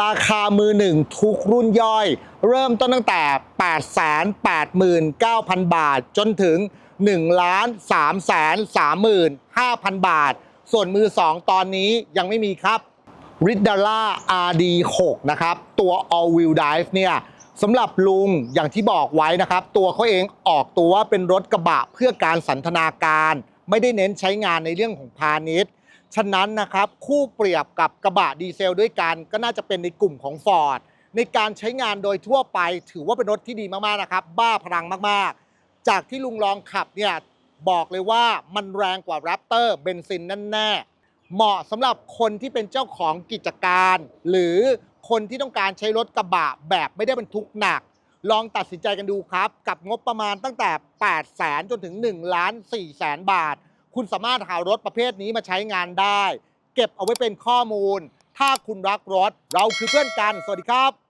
ราคามือหนึ่งทุกรุ่นย่อย เริ่มต้นตั้งแต่889,000 บาท จนถึง1ล้าน3 3 5,000 บาท ส่วนมือ 2 ตอนนี้ยังไม่มีครับ r i d d a l a RD6 นะครับ ตัว All Wheel Drive เนี่ยสำหรับลุงอย่างที่บอกไว้นะครับ ตัวเขาเองออกตัวว่าเป็นรถกระบะเพื่อการสันทนาการ ไม่ได้เน้นใช้งานในเรื่องของพาณิชย์ ฉะนั้นนะครับคู่เปรียบกับกระบะดีเซลด้วยกัน ก็น่าจะเป็นในกลุ่มของ Ford ในการใช้งานโดยทั่วไปถือว่าเป็นรถที่ดีมากๆนะครับ บ้าพลังมากๆ จากที่ลุงลองขับเนี่ยบอกเลยว่ามันแรงกว่า Raptor เบนซินแน่ๆเหมาะสำหรับคนที่เป็นเจ้าของกิจการ หรือคนที่ต้องการใช้รถกระบะแบบไม่ได้บรรทุกหนัก ลองตัดสินใจกันดูครับ กับงบประมาณตั้งแต่ 8 0 0แสนจนถึง1ล้าน4แสนบาท คุณสามารถหารถประเภทนี้มาใช้งานได้ เก็บเอาไว้เป็นข้อมูล ถ้าคุณรักรถ เราคือเพื่อนกัน สวัสดีครับ